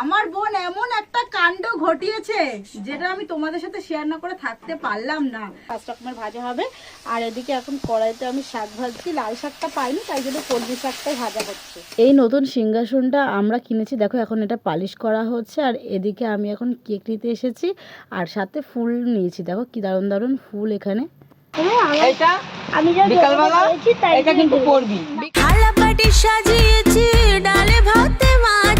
আমার বোন এমন একটা কাণ্ড ঘটিয়েছে যেটা আমি তোমাদের সাথে শেয়ার না করে থাকতে পারলাম না। পাঁচ রকমের ভাজা হবে আর এদিকে এখন কড়াইতে আমি শাক ভাজছি লাল শাকটা পাইনি তাই জন্য কলমি শাকটাই ভাজা হচ্ছে। এই নতুন সিংহাসনটা আমরা কিনেছি দেখো এখন এটা পালিশ করা হচ্ছে আর এদিকে আমি এখন কেক নিতে এসেছি আর সাথে ফুল নিয়েছি দেখো কি দারুণ দারুণ ফুল এখানে। এটা বিকালবেলা এটা কিন্তু বাটি সাজিয়েছি ডালে ভাতে মাছে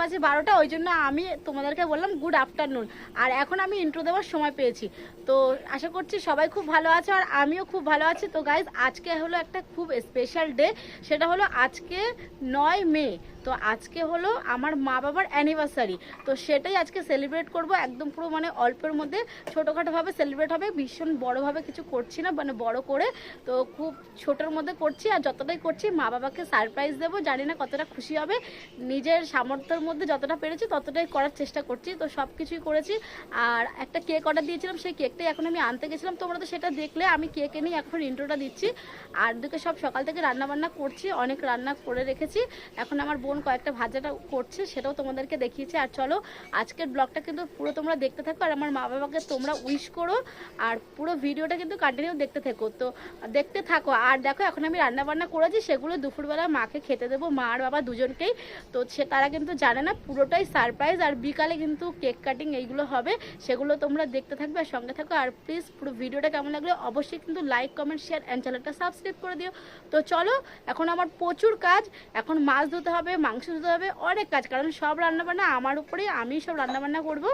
বাজে বারোটা, ওই জন্য আমি তোমাদেরকে বললাম গুড আফটারনুন আর এখন আমি ইন্ট্রো দেওয়ার সময় পেয়েছি। তো আশা করছি সবাই খুব ভালো আছে আর আমিও খুব ভালো আছি। তো গাইজ আজকে হলো একটা খুব স্পেশাল ডে সেটা হলো আজকে নয় মে। তো আজকে হলো আমার মা বাবার অ্যানিভার্সারি তো সেটাই আজকে সেলিব্রেট করব। একদম পুরো মানে অল্পের মধ্যে ছোটোখাটোভাবে সেলিব্রেট হবে। ভীষণ বড়োভাবে কিছু করছি না মানে বড় করে। তো খুব ছোটোর মধ্যে করছি আর যতটাই করছি মা বাবাকে সারপ্রাইজ দেবো। জানি না কতটা খুশি হবে। নিজের সামর্থ্যের মধ্যে যতটা পেরেছি ততটাই করার চেষ্টা করছি। তো সব কিছুই করেছি। আর একটা কেক অর্ডার দিয়েছিলাম, সেই কেকটাই এখন আমি আনতে গেছিলাম। তোমরা তো সেটা দেখলে, আমি কেক এনেই এখন ইন্ট্রোটা দিচ্ছি। আর দিকে সব সকাল থেকে রান্না বান্না করছি, অনেক রান্না করে রেখেছি। এখন আমার বোন কয়েকটা ভাজাটা করছে, সেটাও তোমাদেরকে দেখিয়েছি। আর চলো, আজকের ব্লগটা কিন্তু পুরো তোমরা দেখতে থাকো, আর আমার মা বাবাকে তোমরা উইশ করো, আর পুরো ভিডিওটা কিন্তু কন্টিনিউ দেখতে থাকো। তো, দেখতে থাকো। আর দেখো, এখন আমি রান্না বান্না করেছি, সেগুলো দুপুরবেলা মাকে খেতে দেবো, মা আর বাবা দুজনকেই। তো সে, তারা কিন্তু জানে না, পুরোটাই সারপ্রাইজ আর বিকালে কিন্তু কেক কাটিং এইগুলো হবে, সেগুলো তোমরা দেখতে থাকবে আর সঙ্গে থাকো। আর প্লিজ পুরো ভিডিওটা কেমন লাগল, অবশ্যই কিন্তু লাইক কমেন্ট শেয়ার অ্যান্ড চ্যানেলটা সাবস্ক্রাইব করে দিও। তো চলো, এখন আমার প্রচুর কাজ, এখন মাছ ধুতে হবে মাংস ধুতে হবে, অনেক কাজ। কারণ সব রান্নাবান্না আমার উপরেই, আমি সব রান্নাবান্না করব।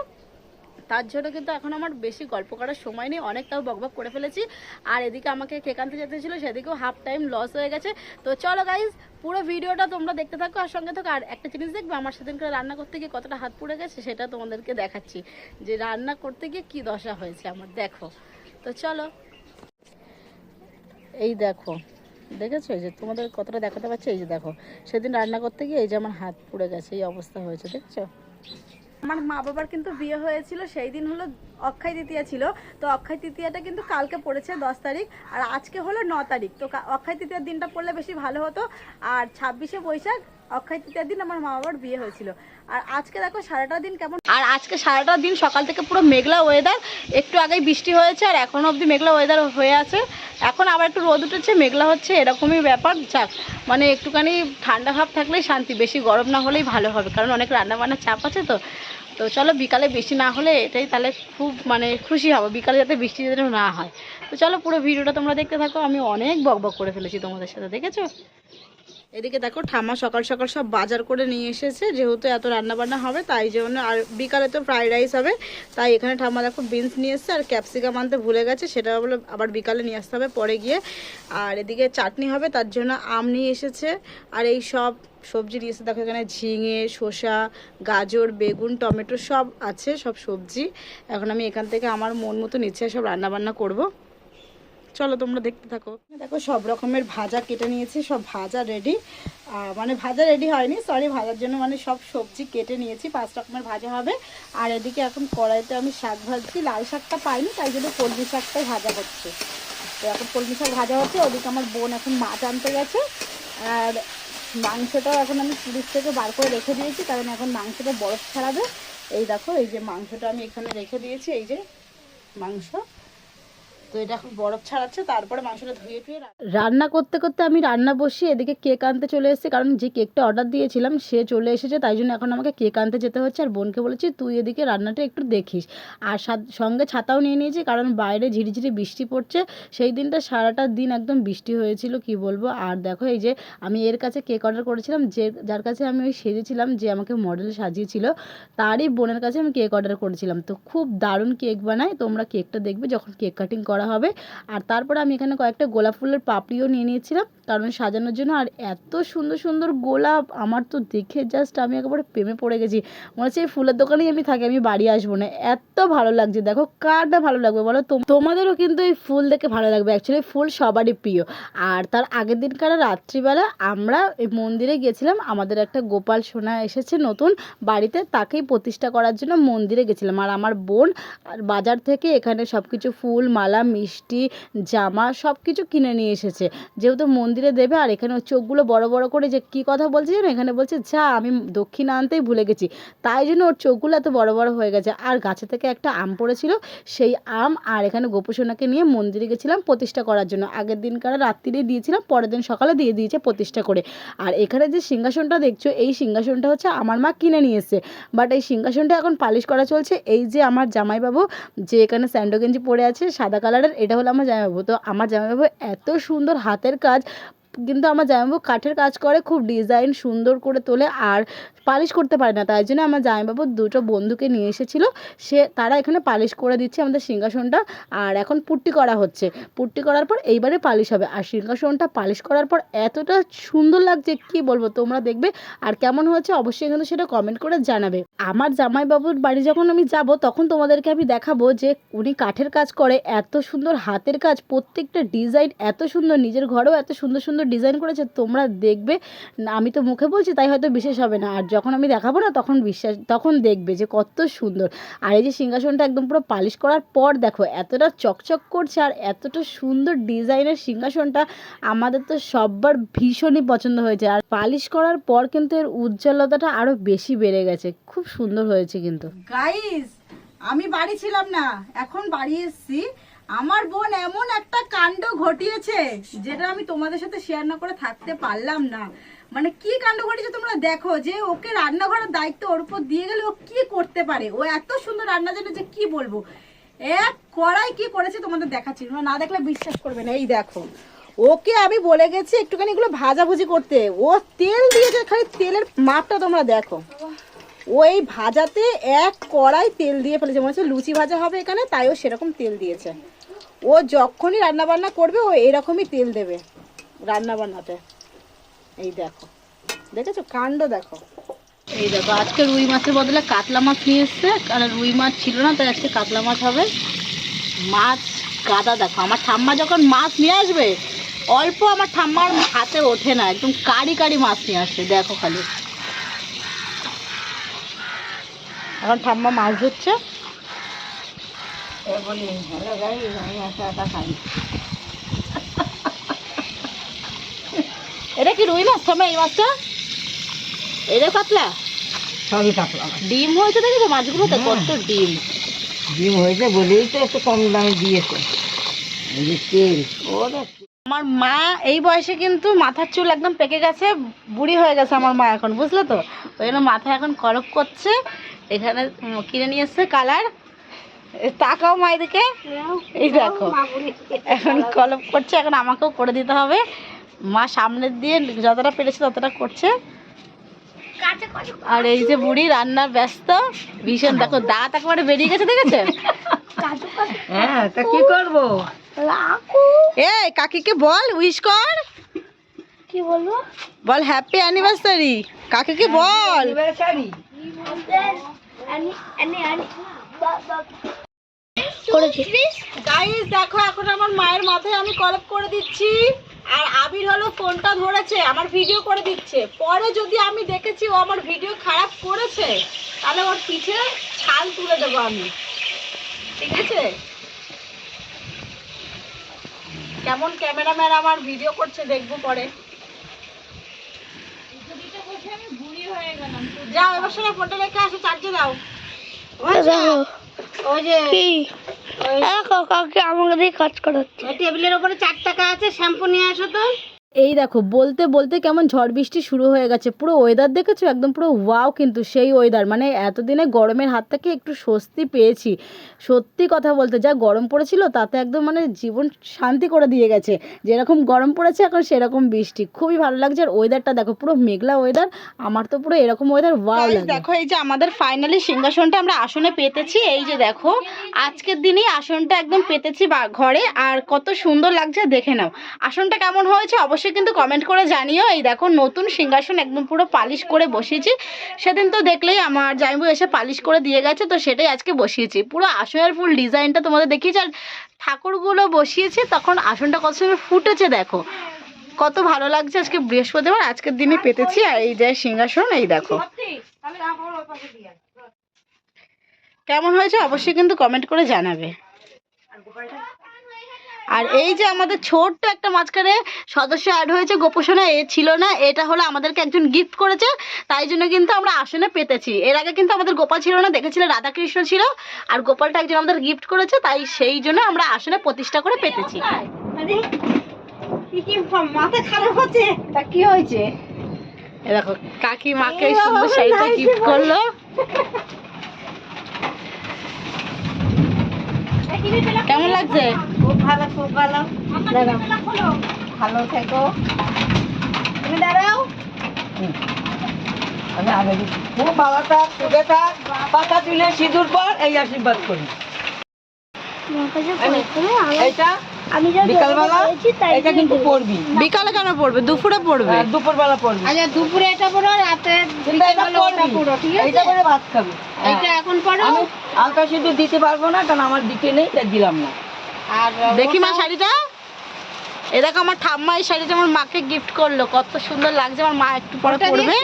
তার জন্য কিন্তু এখন আমার বেশি গল্প করার সময় নেই অনেকটাও বকবক করে ফেলেছি। আর এদিকে আমাকে কেক যেতে ছিল সেদিকেও হাফ টাইম লস হয়ে গেছে। তো চলো গাইজ পুরো ভিডিওটা তোমরা দেখতে থাকো আর সঙ্গে থাকো। আর একটা জিনিস দেখবে, আমার সেদিনকে রান্না করতে গিয়ে কতটা হাত পুড়ে গেছে, সেটা তোমাদেরকে দেখাচ্ছি। যে রান্না করতে গিয়ে কী দশা হয়েছে আমার, দেখো। তো চলো। এই দেখো। দেখেছ? এই যে তোমাদের কতটা দেখাতে পারছি এই যে দেখো, সেদিন রান্না করতে গিয়ে এই যে আমার হাত পুড়ে গেছে, এই অবস্থা হয়েছে, দেখছ? আমার মা বাবার কিন্তু বিয়ে হয়েছিল, সেই দিন হলো অক্ষয় তৃতীয়া ছিল, তো অক্ষয় তৃতীয়াটা কিন্তু কালকে পড়েছে দশ তারিখ, আর আজকে হলো ন তারিখ, তো অক্ষয় তৃতীয়ার দিনটা পড়লে বেশি ভালো হতো, আর ছাব্বিশে বৈশাখ অক্ষয় তৃতীয়ার দিন আমার মা বাবার বিয়ে হয়েছিল। আর আজকে দেখো সারাটা দিন কেমন আর আজকে সারাটা দিন সকাল থেকে পুরো মেঘলা ওয়েদার একটু আগেই বৃষ্টি হয়েছে আর এখনও অবধি মেঘলা ওয়েদার হয়ে আছে। এখন আবার একটু রোদ উঠেছে, মেঘলা হচ্ছে, এরকমই ব্যাপার। যাক মানে একটুখানি ঠান্ডা ভাব থাকলেই শান্তি, বেশি গরম না হলেই ভালো হবে, কারণ অনেক রান্না বান্নার চাপ আছে তো। তো চলো বিকালে বেশি না হলে এটাই তাহলে খুব মানে খুশি হব, বিকালে যাতে বৃষ্টি যেন না হয়। তো চলো পুরো ভিডিওটা তোমরা দেখতে থাকো, আমি অনেক বকবক করে ফেলেছি তোমাদের সাথে, দেখেছ? এদিকে দেখো ঠাম্মা সকাল সকাল সব বাজার করে নিয়ে এসেছে, যেহেতু এত রান্না বান্না হবে, তাই জন্য আর বিকালে তো ফ্রাইড রাইস হবে, তাই এখানে ঠাম্মা দেখো বিনস নিয়ে এসছে আর ক্যাপসিকাম আনতে ভুলে গেছে, সেটা বলে আবার বিকালে নিয়ে আসতে হবে পরে গিয়ে। আর এদিকে চাটনি হবে, তার জন্য আম নিয়ে এসেছে, আর এই সব সবজি নিয়ে এসে দেখো এখানে ঝিঙে, শসা, গাজর, বেগুন, টমেটো সব আছে, সব সবজি। এখন আমি এখান থেকে আমার মন মতো নিচ্ছে সব রান্না বান্না করব। চলো তোমরা দেখতে থাকো। দেখো, সব রকমের ভাজা কেটে নিয়েছি, সব ভাজা রেডি মানে ভাজা রেডি হয়নি সরি ভাজার জন্য মানে সব সবজি কেটে নিয়েছি, পাঁচ রকমের ভাজা হবে। আর এদিকে এখন কড়াইতে আমি শাক ভাজছি, লাল শাকটা পাইনি, তাই জন্য কলমি শাকটাই ভাজা হচ্ছে। তো এখন কলমি শাক ভাজা হচ্ছে, ওদিকে আমার বোন এখন মাছ আনতে গেছে। আর মাংসটাও এখন আমি ফ্রিজ থেকে বার করে রেখে দিয়েছি, কারণ এখন মাংসটা বরফ ছাড়াবে। এই দেখো, এই যে মাংসটা আমি এখানে রেখে দিয়েছি, এই যে মাংস। তো এটা এখন বরফ ছাড়াচ্ছে, তারপরে মাংসটা ধুয়ে টুয়ে রান্না করতে করতে আমি রান্না বসিয়ে এদিকে কেক আনতে চলে এসেছি, কারণ যে কেকটা অর্ডার দিয়েছিলাম সে চলে এসেছে, তাই জন্য এখন আমাকে কেক আনতে যেতে হচ্ছে। আর বোনকে বলেছি, তুই এদিকে রান্নাটা একটু দেখিস। আর সঙ্গে ছাতাও নিয়ে নিয়েছি, কারণ বাইরে ঝিরিঝিরি বৃষ্টি পড়ছে। সেই দিনটা সারাটা দিন একদম বৃষ্টি হয়েছিল, কি বলব? আর দেখো, এই যে আমি এর কাছে কেক অর্ডার করেছিলাম, যে যার কাছে আমি ওই সেজেছিলাম, যে আমাকে মডেল সাজিয়েছিল, তারই বোনের কাছে আমি কেক অর্ডার করেছিলাম। তো খুব দারুণ কেক বানায়, তোমরা কেকটা দেখবে যখন কেক কাটিং করা হবে। আর তারপরে আমি এখানে কয়েকটা গোলাপ ফুলের পাপড়িও নিয়ে নিয়েছিলাম, কারণ সাজানোর জন্য। আর এত সুন্দর সুন্দর গোলাপ, আমার তো দেখে জাস্ট আমি একেবারে প্রেমে পড়ে গেছি। মনে হচ্ছে এই ফুলের দোকানেই আমি থাকি, আমি বাড়ি আসব না। এত ভালো লাগছে, দেখো কারটা ভালো লাগবে বলো তোম- তোমাদেরও কিন্তু এই ফুল দেখে ভালো লাগবে। অ্যাকচুয়ালি ফুল সবারই প্রিয়। আর তার আগের দিনকার রাত্রিবেলা আমরা এই মন্দিরে গেছিলাম। আমাদের একটা গোপাল সোনা এসেছে নতুন বাড়িতে, তাকেই প্রতিষ্ঠা করার জন্য মন্দিরে গেছিলাম। আর আমার বোন আর বাজার থেকে এখানে সব কিছু ফুল, মালা মিষ্টি, জামা সব কিছু কিনে নিয়ে এসেছে। যেহেতু মন্দিরে দেবে আর এখানে চোখগুলো বড় বড় করে যে কি কথা বলছে জানো এখানে বলছে, যা, আমি দক্ষিণা আনতেই ভুলে গেছি। তাই জন্য ওর চোখগুলো এত বড় বড় হয়ে গেছে। আর গাছে থেকে একটা আম পড়েছিল, সেই আম আর এখানে গোপুসোনাকে নিয়ে মন্দিরে গেছিলাম প্রতিষ্ঠা করার জন্য। আগের দিনকার রাত্রিরে দিয়েছিলাম, পরের দিন সকালে দিয়ে দিয়েছে প্রতিষ্ঠা করে। আর এখানে যে সিংহাসনটা দেখছ, এই সিংহাসনটা হচ্ছে আমার মা কিনে নিয়ে বাট এই সিংহাসনটা এখন পালিশ করা চলছে। এই যে আমার জামাইবাবু, যে এখানে স্যান্ডো গেঞ্জি পরে আছে, সাদা কালারের এটা হলো আমার জামাইবাবু। তো আমার জামাইবাবু এত সুন্দর হাতের কাজ কিন্তু আমার জামাইবাবু কাঠের কাজ করে, খুব ডিজাইন সুন্দর করে তোলে আর পালিশ করতে পারে না। তাই জন্য আমার জামাইবাবু দুটো বন্ধুকে নিয়ে এসেছিল। সে, তারা এখানে পালিশ করে দিচ্ছে আমাদের সিংহাসনটা আর এখন পুট্টি করা হচ্ছে। পুট্টি করার পর এইবারে পালিশ হবে। আর সিংহাসনটা পালিশ করার পর এতটা সুন্দর লাগছে, কি বলব তোমরা দেখবে আর কেমন হয়েছে অবশ্যই কিন্তু সেটা কমেন্ট করে জানাবে। আমার জামাইবাবুর বাড়ি যখন আমি যাব, তখন তোমাদেরকে আমি দেখাবো যে উনি কাঠের কাজ করে, এত সুন্দর হাতের কাজ, প্রত্যেকটা ডিজাইন এত সুন্দর, নিজের ঘরেও এত সুন্দর সুন্দর ডিজাইন করেছে, তোমরা দেখবে। আমি তো মুখে বলছি, তাই হয়তো বিশেষ হবে না। আর যখন আমি দেখাবো না, তখন বিশ্বাস, তখন দেখবে যে কত সুন্দর। আর এই যে সিংহাসনটা একদম পুরো পালিশ করার পর, দেখো, এতটা চকচক করছে আর এতটা সুন্দর ডিজাইনের সিংহাসনটা, আমাদের তো সববার ভীষণই পছন্দ হয়েছে। আর পালিশ করার পর কিন্তু এর উজ্জ্বলতাটা আরও বেশি বেড়ে গেছে। খুব সুন্দর হয়েছে কিন্তু। গাইস আমি বাড়ি ছিলাম না, এখন বাড়ি এসেছি। আমার বোন এমন একটা কাণ্ড ঘটিয়েছে যেটা আমি তোমাদের সাথে শেয়ার না করে থাকতে পারলাম না। মানে কি কাণ্ড ঘটেছে তোমরা দেখো, যে ওকে রান্নাঘরের দায়িত্ব ওর উপর দিয়ে গেলে ও কি করতে পারে? ও এত সুন্দর রান্না জানে যে কি বলব? এক কড়াই কি করেছে তোমাদের দেখাচ্ছি না দেখলে বিশ্বাস করবে না। এই দেখো, ওকে আমি বলে গেছি একটুখানি এগুলো ভাজাভুজি করতে। ও তেল দিয়েছে, খালি তেলের মাপটা তোমরা দেখো। ওই ভাজাতে এক কড়াই তেল দিয়ে ফেলেছে, মনে হচ্ছে লুচি ভাজা হবে এখানে, তাই ও সেরকম তেল দিয়েছে। ও যখনই রান্না বান্না করবে, ও এরকমই তেল দেবে রান্না বান্নাতে এই দেখো। দেখেছ? কাণ্ড দেখো। এই দেখো, আজকে রুই মাছের বদলে কাতলা মাছ নিয়ে এসছে, কারণ রুই মাছ ছিল না, তাই আজকে কাতলা মাছ হবে। মাছ গাদা দেখো, আমার ঠাম্মা যখন মাছ নিয়ে আসবে, অল্প আমার ঠাম্মার হাতে ওঠে না, একদম কারি কারি মাছ নিয়ে আসছে দেখো খালি। এখন ঠাম্মা মাছ ধরছে। এটা কি রুই মাছ? ঠাম্মা এই মাছটা? এটা কাতলা সবই কাটলা ডিম হয়েছে দেখেছ? মাছগুলোতে কত ডিম। ডিম হয়েছে বলেই তো একটু কম দামে দিয়েছে। তেল। ওরে আমার মা এই বয়সে কিন্তু মাথার চুল একদম পেকে গেছে বুড়ি হয়ে গেছে আমার মা এখন বুঝলে তো? ওই জন্য মাথা এখন করক করছে। এখানে কিনে নিয়ে এসছে কালার। তাকাও মা এদিকে। এই দেখো এখন কলপ করছে এখন আমাকেও করে দিতে হবে। মা সামনের দিয়ে যতটা পেরেছে ততটা করছে। আর এই যে বুড়ি রান্না ব্যস্ত ভীষণ। দেখো দাঁত একেবারে বেরিয়ে গেছে দেখেছেন হ্যাঁ তা কি করব? এই কাকিকে বল উইশ কর। কি বলব? বল হ্যাপি অ্যানিভার্সারি। কাকিকে বল। শাড়ি করেছি। গাইস দেখো এখন আমার মায়ের মাথায় আমি কলপ করে দিচ্ছি। আর আবির হলো ফোনটা ধরেছে আমার ভিডিও করে দিচ্ছে। পরে যদি আমি দেখেছি ও আমার ভিডিও খারাপ করেছে তাহলে ওর পিঠে ছাল তুলে দেবো আমি। ঠিক আছে? কেমন ক্যামেরাম্যান আমার ভিডিও করছে দেখব পরে। যাও এবার সময় ফোনটা রেখে আসো চার্জে দাও। যে আমাকে দিয়ে কাজ করাচ্ছে টেবিলের ওপরে চার টাকা আছে শ্যাম্পু নিয়ে আসো তো। এই দেখো বলতে বলতে কেমন ঝড় বৃষ্টি শুরু হয়ে গেছে। পুরো ওয়েদার দেখেছ? একদম পুরো ওয়াও কিন্তু সেই ওয়েদার মানে এতদিনে গরমের হাত থেকে একটু স্বস্তি পেয়েছি। সত্যি কথা বলতে যা গরম পড়েছিল তাতে একদম মানে জীবন শান্তি করে দিয়ে গেছে। যেরকম গরম পড়েছে এখন সেরকম বৃষ্টি। খুবই ভালো লাগছে। আর ওয়েদারটা দেখো পুরো মেঘলা ওয়েদার আমার তো পুরো এরকম ওয়েদার ওয়াও লাগে। দেখো এই যে আমাদের ফাইনালি সিংহাসনটা আমরা আসনে পেতেছি। এই যে দেখো আজকের দিনেই আসনটা একদম পেতেছি বা- ঘরে। আর কত সুন্দর লাগছে দেখে নাও। আসনটা কেমন হয়েছে? অবশ্যই কিন্তু কমেন্ট করে জানিও। এই দেখো, নতুন সিংহাসন একদম পুরো পালিশ করে বসিয়েছি। সেদিন তো দেখলেই আমার জামাইবু এসে পালিশ করে দিয়ে গেছে, তো সেটাই আজকে বসিয়েছি। পুরো আসনের ফুল ডিজাইনটা তোমাদের দেখিয়েছি, আর ঠাকুরগুলো বসিয়েছি, তখন আসনটা কত সময় ফুটেছে, দেখো। কত ভালো লাগছে আজকে বৃহস্পতিবার, আজকের দিনে পেতেছি, আর এই যে সিংহাসন, এই দেখো। কেমন হয়েছে অবশ্যই কিন্তু কমেন্ট করে জানাবে। আর এই যে আমাদের ছোট্ট একটা মাঝখানে সদস্য অ্যাড হয়েছে গোপোষণা এ ছিল না এটা হলো আমাদেরকে একজন গিফট করেছে তাই জন্য কিন্তু আমরা আসনে পেতেছি। এর আগে কিন্তু আমাদের গোপাল ছিল না দেখেছিলে রাধাকৃষ্ণ ছিল আর গোপালটা একজন আমাদের গিফট করেছে তাই সেই জন্য আমরা আসনে প্রতিষ্ঠা করে পেতেছি। মাথা খারাপ হচ্ছে। তা কি হয়েছে? দেখো কাকি মাকে এই সুন্দর শাড়িটা গিফট করল। কেমন লাগছে? খুব ভালো খুব ভালো। ভালো থেকো। তুমি দাঁড়াও। আমি আগে খুব ভালো থাক সুখে থাক। পাতা তুলে সিঁদুর পর এই আশীর্বাদ করি। এইটা আমি বিকালবেলা এটা কিন্তু পড়বি। বিকালে কেন পড়বে? দুপুরে পড়বে? আর দুপুরবেলা পড়বে। আচ্ছা দুপুরে এটা পড়ো রাতে ভাত খাবি। এটা এখন পড়ো। হালকা সিঁদুর দিতে পারব না কারণ আমার দিকে নেই তাই দিলাম না। আর দেখি মা শাড়িটা। এ দেখো আমার ঠাম্মা এই শাড়িটা আমার মাকে গিফট করল কত সুন্দর লাগছে আমার মা একটু পরে ওটা পরবে।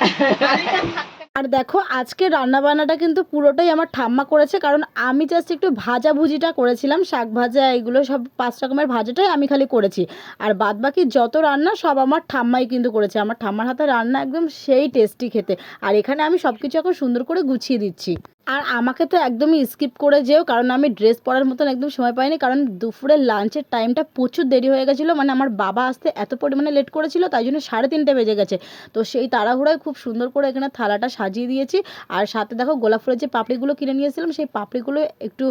আর দেখো, আজকে রান্না বান্নাটা কিন্তু পুরোটাই আমার ঠাম্মা করেছে, কারণ আমি জাস্ট একটু ভাজা ভুজিটা করেছিলাম, শাক ভাজা, এগুলো সব পাঁচ রকমের ভাজাটাই আমি খালি করেছি। আর বাদ বাকি যত রান্না, সব আমার ঠাম্মাই কিন্তু করেছে। আমার ঠাম্মার হাতে রান্না একদম সেই টেস্টি খেতে। আর এখানে আমি সব কিছু এখন সুন্দর করে গুছিয়ে দিচ্ছি। আর আমাকে তো একদমই স্কিপ করে যেও, কারণ আমি ড্রেস পরার মতন একদম সময় পাইনি, কারণ দুপুরের লাঞ্চের টাইমটা প্রচুর দেরি হয়ে গেছিল মানে আমার বাবা আসতে এত পরিমাণে লেট করেছিল, তাই জন্য সাড়ে তিনটে বেজে গেছে। তো সেই তাড়াহুড়ায় খুব সুন্দর করে এখানে থালাটা সাজিয়ে দিয়েছি, আর সাথে দেখো গোলাপ ফুলের যে পাপড়িগুলো কিনে নিয়েছিলাম সেই পাপড়িগুলো একটু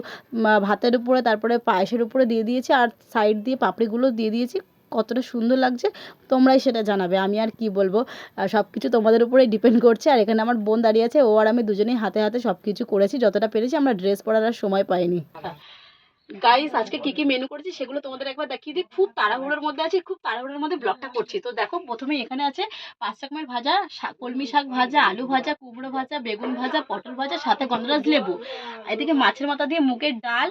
ভাতের উপরে, তারপরে পায়েসের উপরে দিয়ে দিয়েছি, আর সাইড দিয়ে পাপড়িগুলো দিয়ে দিয়েছি। কতটা সুন্দর লাগছে, তোমরাই সেটা জানাবে। আমি আর কি বলব? সব কিছু তোমাদের উপরেই ডিপেন্ড করছে। আর এখানে আমার বোন দাঁড়িয়ে আছে, ও আর আমি দুজনেই হাতে হাতে সব কিছু করেছি। যতটা পেরেছি আমরা ড্রেস পরার আর সময় পাইনি। গাইস আজকে কি কি মেনু করেছি সেগুলো তোমাদের একবার দেখিয়ে দিই। খুব তাড়াহুড়োর মধ্যে আছি, খুব তাড়াহুড়োর মধ্যে ব্লগটা করছি। তো দেখো, প্রথমে এখানে আছে পাঁচ রকমের ভাজা কলমি শাক ভাজা, আলু ভাজা, কুমড়ো ভাজা, বেগুন ভাজা, পটল ভাজা, সাথে গন্ধরাজ লেবু। এদিকে মাছের মাথা দিয়ে মুগের ডাল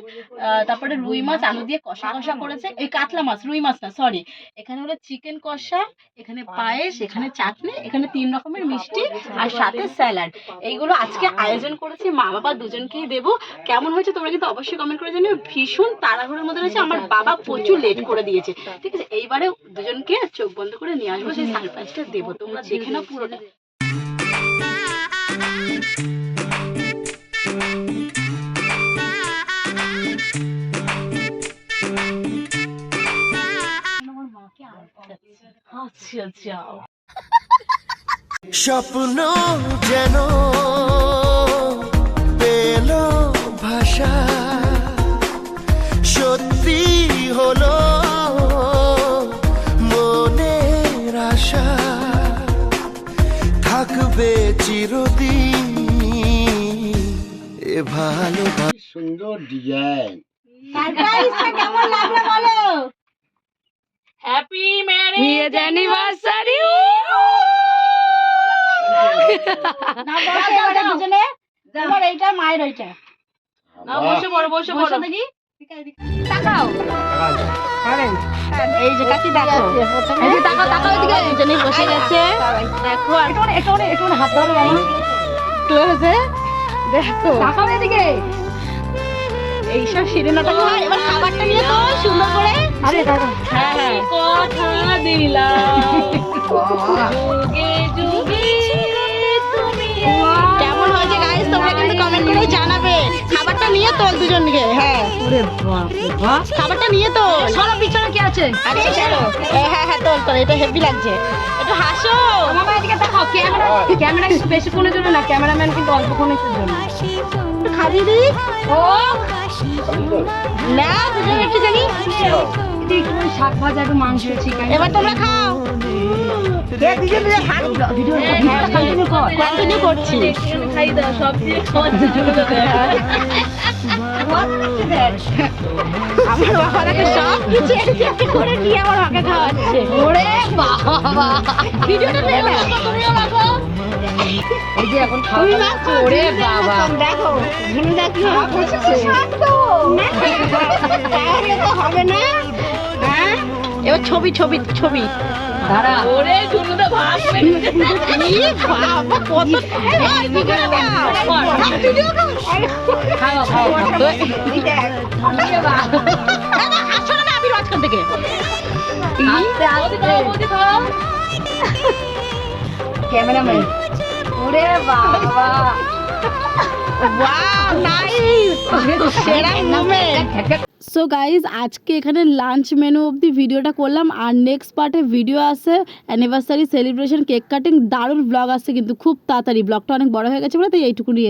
তারপরে রুই মাছ, আলু দিয়ে কষা কষা করেছে। এই কাতলা মাছ, রুই মাছ না সরি এখানে হলো চিকেন কষা, এখানে পায়েস, এখানে চাটনি, এখানে তিন রকমের মিষ্টি আর সাথে স্যালাড এইগুলো আজকে আয়োজন করেছি মা বাবা দুজনকেই দেবো। কেমন হয়েছে তোমরা কিন্তু অবশ্যই কমেন্ট করে জানিও। ভীষণ তাড়াহুড়োর মধ্যে রয়েছে। আমার বাবা প্রচুর লেট করে দিয়েছে। ঠিক আছে এইবারে দুজনকে চোখ বন্ধ করে নিয়ে আসব সেই সারপ্রাইজটা দেবো। তোমরা দেখে নাও পুরোটা। আচ্ছা আচ্ছা। স্বপ্ন যেন পেল ভাষা। সত্যি হলো মনের আশা। থাকবে চিরদিন এ ভালো সুন্দর ডিজাইন। হ্যাপি ম্যারেজ অ্যানিভার্সারি দুজনে। তোমার এইটা মায়ের ওইটা। বসে পড়ো বসে পড়ো দেখি। তাকাও। এই যে কাকি দেখো। এই যে তাকাও তাকাও এদিকে। দুজনেই বসে গেছে। দেখো আর একটু একটু একটু হাত ধরো আমার ক্লোজে দেখো। তাকাও এদিকে। এইসব সিনেমাটা এবার খাবারটা নিয়ে তো সুন্দর করে। আরে দাদা হ্যাঁ হ্যাঁ। কথা দিলাম। যুগে যুগে কেমন হয়েছে গাইস তোমরা কিন্তু কমেন্ট করে জানাবে। খাবারটা নিয়ে তোল দুজনকে। হ্যাঁ খাবারটা নিয়ে তো। সরো পিছনে কি আছে? আচ্ছা হ্যাঁ হ্যাঁ তোল তোল এটা হেভি লাগছে। একটু হাসো। আমার এদিকে দেখাও ক্যামেরা ক্যামেরা বেশিক্ষণের জন্য না ক্যামেরাম্যান কিন্তু অল্পক্ষণের জন্য। একটু খাইয়ে দিই। ও! না দুজন একটু জানি। শাক ভাজা একটু মাংস চিকেন এবার তোমরা খাও। কন্টিনিউ করছি। খাই দাও সব দিয়ে। আমার বাবা সব কিছু এক এক করে নিয়ে আমার মাকে খাওয়াচ্ছে। ওরে বাবা। ভিডিওটা নিয়ে তুমিও রাখো। এই যে এখন খাওয়া দাওয়া ওরে বাবা। দেখো ঝুনু দেখি তাহলে তো হবে না। হ্যাঁ? এবার ছবি ছবি ছবি। দাঁড়া। ওরে ঝুনুদা ভাত বাবা কত ভিডিও খাও খাও আসো না আবির মাঝখান থেকে। ক্যামেরাম্যান। ওরে বাবা। নাইস সেরা মোমেন্ট সো গাইজ আজকে এখানে লাঞ্চ মেনু অবধি ভিডিওটা করলাম আর নেক্সট পার্টে ভিডিও আছে অ্যানিভার্সারি সেলিব্রেশন কেক কাটিং দারুণ ব্লগ আসছে কিন্তু খুব তাড়াতাড়ি ব্লগটা অনেক বড় হয়ে গেছে বলে তাই এইটুকুনি